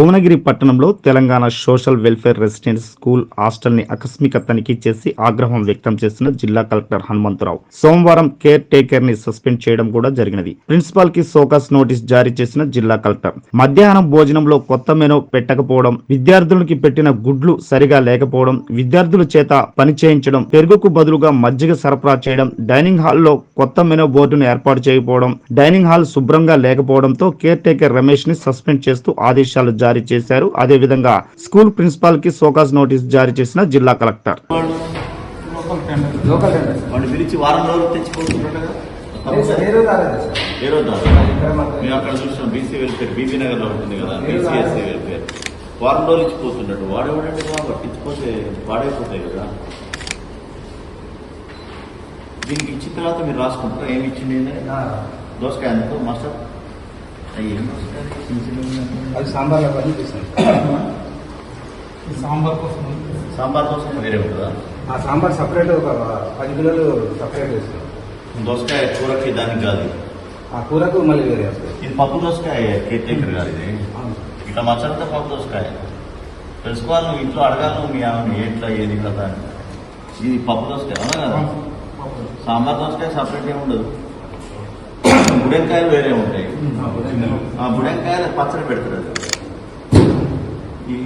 భువనగిరి పట్టణంలో Telangana social welfare residence school హాస్టల్ని ఆకస్మిక తనిఖీ చేసి ఆగ్రహం వ్యక్తం చేసిన జిల్లా కలెక్టర్ హనుమంతరావు. సోమవారం కేర్ టేకర్ని సస్పెండ్ చేయడం కూడా జరిగినది. ప్రిన్సిపాల్కి సోకాస్ నోటీస్ జారీ చేసిన జిల్లా కలెక్టర్. మధ్యాహ్నం భోజనంలో కొత్త మెనూ పెట్టకపోవడం విద్యార్థులకి పెట్టిన గుడ్లు సరిగా లేకపోవడం విద్యార్థుల చేత పని చేయించడం పెరుగుకు బదులుగా మజ్జిగ సరఫరా చేయడం డైనింగ్ హాల్లో కొత్త మెనూ బోర్డును ఏర్పాటు చేయకపోవడం డైనింగ్ హాల్ శుభ్రంగా లేకపోవడంతో కేర్ టేకర్ రమేష్ని సస్పెండ్ చేస్తూ ఆదేశాలు జారీ చేశారు. అదేవిధంగా స్కూల్ ప్రిన్సిపాల్కి సోకాస్ నోటీస్ జారీ చేసిన జిల్లా కలెక్టర్. వాడు లోకల్ టెండర్. సార్ వాడిని పిలిచి వారం రోజులు తెచ్చిపోతుంటాడు కదా లేదు సార్, ఏ రోజు రాలేదు సార్ ఏ రోజు ఇక్కడ మాత్రం- మేము అక్కడ చూసాం బీసీ వెల్ఫేర్ బీబీ నగర్లో ఉంటుంది కదా ఏ రోజు బీసీఎస్సీ రాలేదు. వెల్ఫేర్ వారం రోజులు ఇచ్చిపోతున్నాడు పట్టించిపోతే పాడైపోతాయి కదా. దీనికి ఇచ్చిన తర్వాత మీరు రాసుకుంటారా? ఏమి ఇచ్చింది? దోసకాయ అనుకో మాస్టర్ అది సాంబార్లో పని చేశాను. సాంబార్ కోసం సాంబార్ దోస వేరే ఉంటుందా? ఆ సాంబార్ సపరేట్ ఒక పది కిలోలు సపరేట్ చేస్తాను దోసకాయ కూరకి దానికి కాదు. ఆ కూరకు మళ్ళీ వేరే వస్తుంది ఇది పప్పు దోసకాయ కేక్ కాదు ఇది. ఇట్లా మచ్చలతో పప్పు దోసకాయ. తెలుసుకోవాలి నువ్వు ఇంట్లో అడగాలి నువ్వు మీ ఆమె ఎట్లా ఏది కదా అని. ఇది పప్పు దోసకాయ అవునా కదా? సాంబార్ దోసకాయ సపరేట్ ఏమి ఉండదు బుడెంకాయలు వేరే ఆ, బుడెంకాయలు. పచ్చడి పెడతారు. ఈ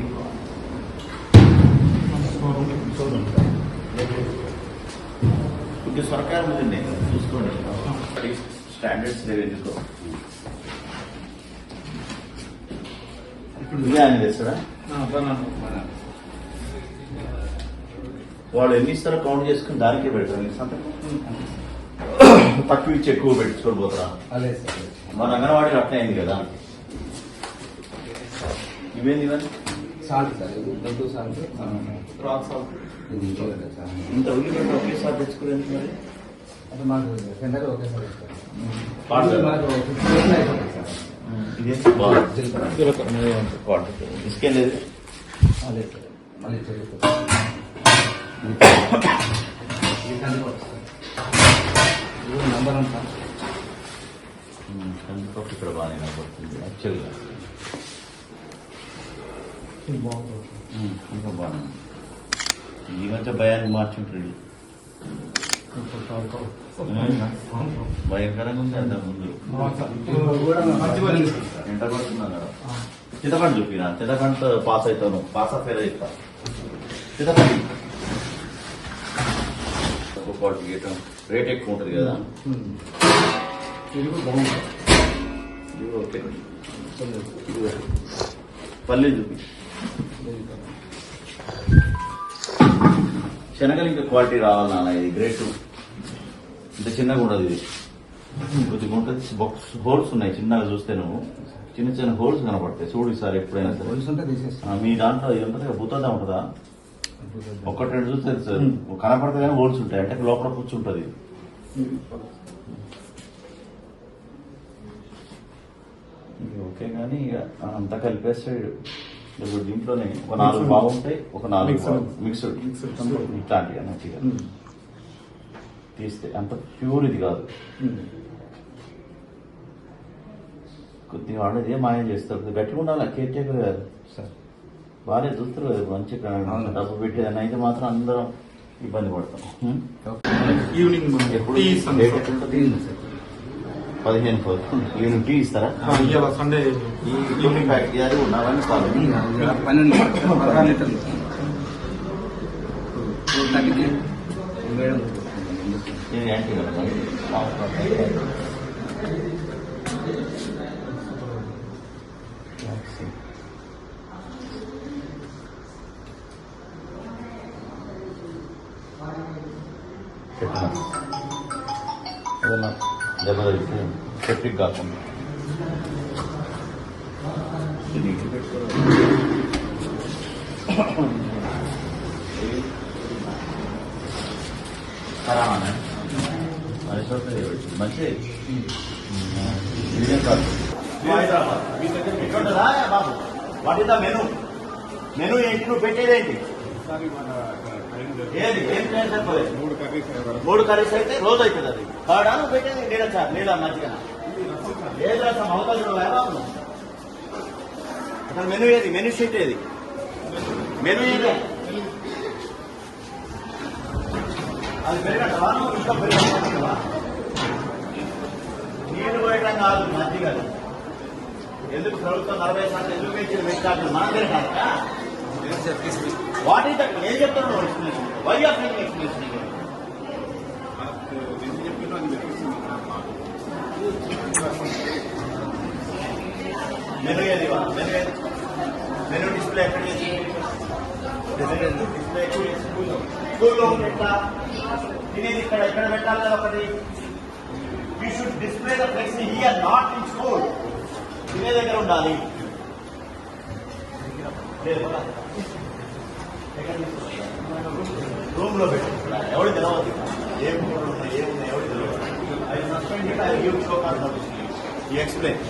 సొరకాయలు ఉందండి చూసుకోండి. స్టాండర్డ్స్ లేవు ఎందుకో. ఇప్పుడు ఇదే ఆయన చేస్తాడా? వాళ్ళు ఎన్ని ఇస్తారో కౌంట్ చేసుకుని దానికే పెడతారు. ఈ సంతకం తక్కువ ఇచ్చి ఎక్కువ పెట్టుకోడు పోతారా మన అంగన్వాడీలో అట్లే అయింది కదా. ఇవేంది ఇవన్నీ? సాల్ట్ సార్ దొడ్డు సాల్ట్. Rock salt. ఇంత ఉల్లిగడ్డ ఒకేసారి తెచ్చుకోలేదు మరి? అది మాకు టెండర్ ఒకేసారి ఇస్తారు పార్సల్. మనకు నంబర్ వన్ సార్ కందిపప్పు ఇక్కడ బాగానే కనపడుతుంది. యాక్చువల్గా ఇంకా బాగానే ఈ మధ్య భయానికి మార్చుంటాడు భయంకరంగా ఉంది అంత ముందు. ఎంట కొడుతున్నా కదా. చింతపండు చూపినా చింతపండుతో పాస్ అవుతాను. పాస్ ఫెయిల్ అవుతా చింతపండు క్వాలిటీ గీయటం. రేట్ ఎక్కువ ఉంటుంది కదా. ఇది కూడా బాగుంటుంది ఓకే. పల్లీలు చూపి. శనగలు ఇంకా క్వాలిటీ రావాలి నాన్న ఇది గ్రేట్. ఇంత చిన్నగా ఉండదు ఇది. కొద్దిగా ఉంటుంది. బాక్స్ హోల్స్ ఉన్నాయి చిన్నగా చూస్తే నువ్వు. చిన్న చిన్న హోల్స్ కనపడతాయి. చూడు ఈసారి ఎప్పుడైనా సరే. మీ దాంట్లో ఇది ఉంటుంది బుత్తదా ఉంటుందా? ఒకటి రెండు చూస్తే సార్ కనపడతా కానీ హోల్స్ ఉంటాయి. అంటే లోపల కూర్చుంటుంది. ఇది ఓకే కానీ ఇక అంతా కలిపేస్తే ఇప్పుడు దీంట్లోనే ఒక నాలుగు బాగుంటాయి ఒక నాలుగు మిక్స్డ్ ఇట్లాంటివి మంచిగా తీస్తే అంత ప్యూర్ ఇది కాదు. కొద్దిగా వాడేది మాయం చేస్తారు. గట్టిగా ఉండాలి. కేర్ టేకర్ కాదు సార్ బాగానే చూస్తారు కదా అవును. డబ్బు పెట్టేదని అయితే మాత్రం అందరం ఇబ్బంది పడతాం. ఈవినింగ్ సార్ పదిహేను పది. ఈవినింగ్ టీ ఇస్తారా? సండే ఈ ఈవినింగ్ ప్యాక్ అది పన్నెండు. పదహారు లీటర్లు. యాంటీ కదా మరి. చెప్పినా ఏదన్నా దెబ్బ తగిలితే సెప్టిక్ కాకుండా ఇది అది కాదు బాబు what is the menu menu ఏంటి? నువ్వు పెట్టేదేంటి ఏది? ఏం ప్లేస్ సరిపోలేదు మూడు కర్రీస్ మూడు కర్రీస్ అయితే రోజు అవుతుంది అది. కాడా పెట్టేది నీడ సార్ నీడ మంచిగా ఏది రసం? అసలు మెనూ ఏది? మెనూ షీట్ ఏది? మెనూ ఏది అది నువ్వు ఇంకా నీళ్ళు పోయటం కాదు మంచి కాదు ఎందుకు ప్రభుత్వం నలభై శాతం ఎందుకు పెంచిన పెట్టాలి మనం పెరగాలరా వాట్ ఈస్ దట్ ఏం చెప్తున్నావు explanation why are making explanation menu ఏది వా? మెనూ ఏది మెనూ డిస్ప్లే ఎక్కడ చేసి? డిస్ప్లే ఎక్కడ చేసి? స్కూల్లో. స్కూల్లో పెట్టా. తినేది ఇక్కడ ఎక్కడ పెట్టాలి కదా ఒకటి? You should display the flex here not in school తినే దగ్గర ఉండాలి. లేదు రూమ్లో పెట్టి. ఎవరు తెలవదు. ఏం ఫోటోలు ఉన్నాయి ఏమున్నాయి ఎవరు తెలియదు I suspended I give show confirmation explain.